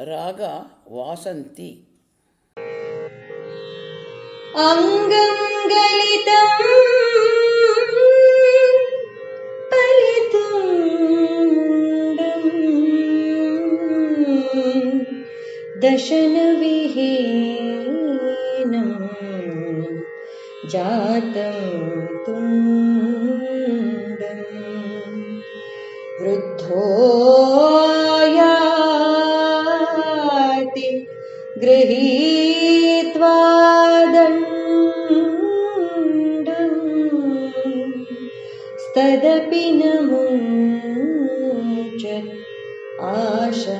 रागा वासन्ति। अङ्गं अङ्गम् दशनविहीनम् जातम् वृद्धो गृहीत्वादम् तदपि न मुञ्च आशाडम्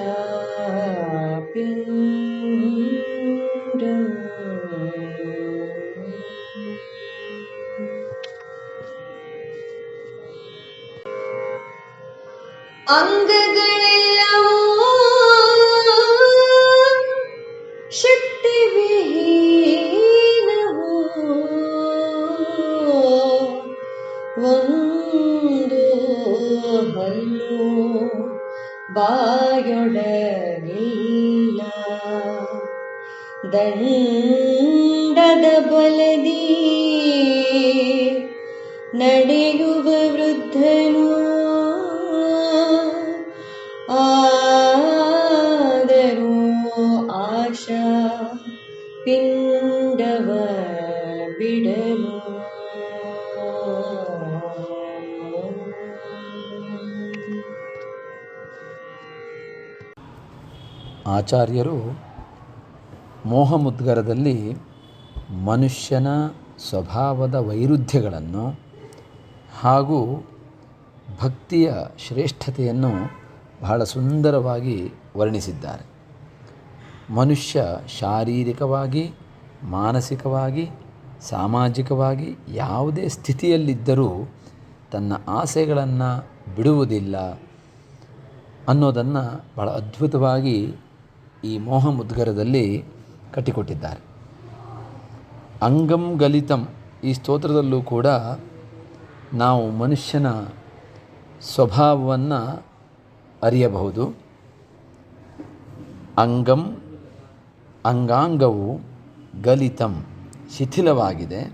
अङ्गदेव ಹಲ್ಲು ಬಾಯೊಡಗಿಲ್ಲ ದಂಡದ ಬಲದಿ ನಡೆಯುವ ವೃದ್ಧನು ಆದರೂ ಆಶಾ ಪಿಂಡವ ಬಿಡಲು ಆಚಾರ್ಯರು ಮೋಹಮುದ್ಗರದಲ್ಲಿ ಮನುಷ್ಯನ ಸ್ವಭಾವದ ವೈರುಧ್ಯಗಳನ್ನು ಹಾಗೂ ಭಕ್ತಿಯ ಶ್ರೇಷ್ಠತೆಯನ್ನು ಬಹಳ ಸುಂದರವಾಗಿ ವರ್ಣಿಸಿದ್ದಾರೆ. ಮನುಷ್ಯ ಶಾರೀರಿಕವಾಗಿ, ಮಾನಸಿಕವಾಗಿ, ಸಾಮಾಜಿಕವಾಗಿ ಯಾವುದೇ ಸ್ಥಿತಿಯಲ್ಲಿದ್ದರೂ ತನ್ನ ಆಸೆಗಳನ್ನು ಬಿಡುವುದಿಲ್ಲ ಅನ್ನೋದನ್ನು ಬಹಳ ಅದ್ಭುತವಾಗಿ ಈ ಮೋಹ ಮುದ್ಗರದಲ್ಲಿ ಕಟ್ಟಿಕೊಟ್ಟಿದ್ದಾರೆ. ಅಂಗಂ ಗಲಿತಂ ಈ ಸ್ತೋತ್ರದಲ್ಲೂ ಕೂಡ ನಾವು ಮನುಷ್ಯನ ಸ್ವಭಾವವನ್ನು ಅರಿಯಬಹುದು. ಅಂಗಂ ಅಂಗಾಂಗವು ಗಲಿತಂ, ಶಿಥಿಲವಾಗಿದೆ.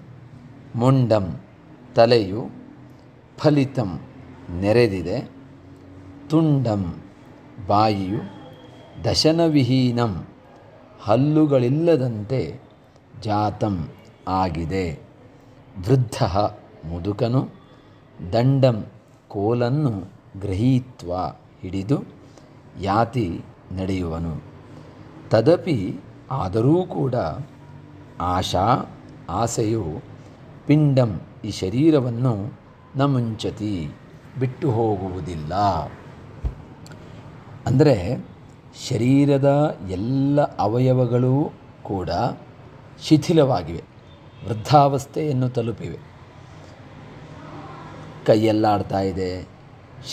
ಮೊಂಡಂ ತಲೆಯು ಫಲಿತಂ ನೆರೆದಿದೆ. ತುಂಡಂ ಬಾಯಿಯು ದಶನವಿಹೀನಂ ಹಲ್ಲುಗಳಿಲ್ಲದಂತೆ ಜಾತಂ ಆಗಿದೆ. ವೃದ್ಧ ಮುದುಕನು ದಂಡಂ ಕೋಲನ್ನು ಗ್ರಹೀತ್ವ ಹಿಡಿದು ಯಾತಿ ನಡೆಯುವನು. ತದಪಿ ಆದರೂ ಕೂಡ ಆಶಾ, ಆಸೆಯು ಪಿಂಡಂ ಈ ಶರೀರವನ್ನು ನ ಮುಂಚತಿ ಬಿಟ್ಟು ಹೋಗುವುದಿಲ್ಲ. ಅಂದರೆ ಶರೀರದ ಎಲ್ಲ ಅವಯವಗಳೂ ಕೂಡ ಶಿಥಿಲವಾಗಿವೆ ವೃದ್ಧಾವಸ್ಥೆಯನ್ನು ತಲುಪಿವೆ. ಕೈಯಲ್ಲಾಡ್ತಾ ಇದೆ,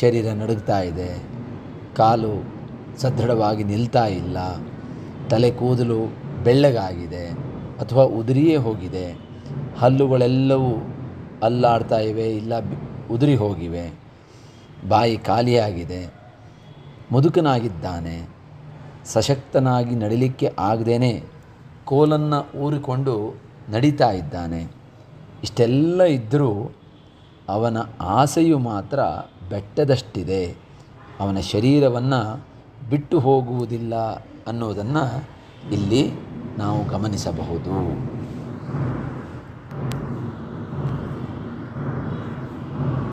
ಶರೀರ ನಡುಗ್ತಾ ಇದೆ, ಕಾಲು ಸದೃಢವಾಗಿ ನಿಲ್ತಾ ಇಲ್ಲ, ತಲೆ ಕೂದಲು ಬೆಳ್ಳಗಾಗಿದೆ ಅಥವಾ ಉದುರಿಯೇ ಹೋಗಿದೆ, ಹಲ್ಲುಗಳೆಲ್ಲವೂ ಅಲ್ಲಾಡ್ತಾ ಇವೆ ಇಲ್ಲ ಉದುರಿ ಹೋಗಿವೆ, ಬಾಯಿ ಖಾಲಿಯಾಗಿದೆ, ಮುದುಕನಾಗಿದ್ದಾನೆ ಸಶಕ್ತನಾಗಿ ನಡಿಲಿಕ್ಕೆ ಆಗದೇನೆ ಕೋಲನ್ನು ಊರಿಕೊಂಡು ನಡೀತಾ ಇದ್ದಾನೆ. ಇಷ್ಟೆಲ್ಲ ಇದ್ದರೂ ಅವನ ಆಸೆಯು ಮಾತ್ರ ಬೆಟ್ಟದಷ್ಟಿದೆ. ಅವನ ಶರೀರವನ್ನು ಬಿಟ್ಟು ಹೋಗುವುದಿಲ್ಲ ಅನ್ನೋದನ್ನು ಇಲ್ಲಿ ನಾವು ಗಮನಿಸಬಹುದು.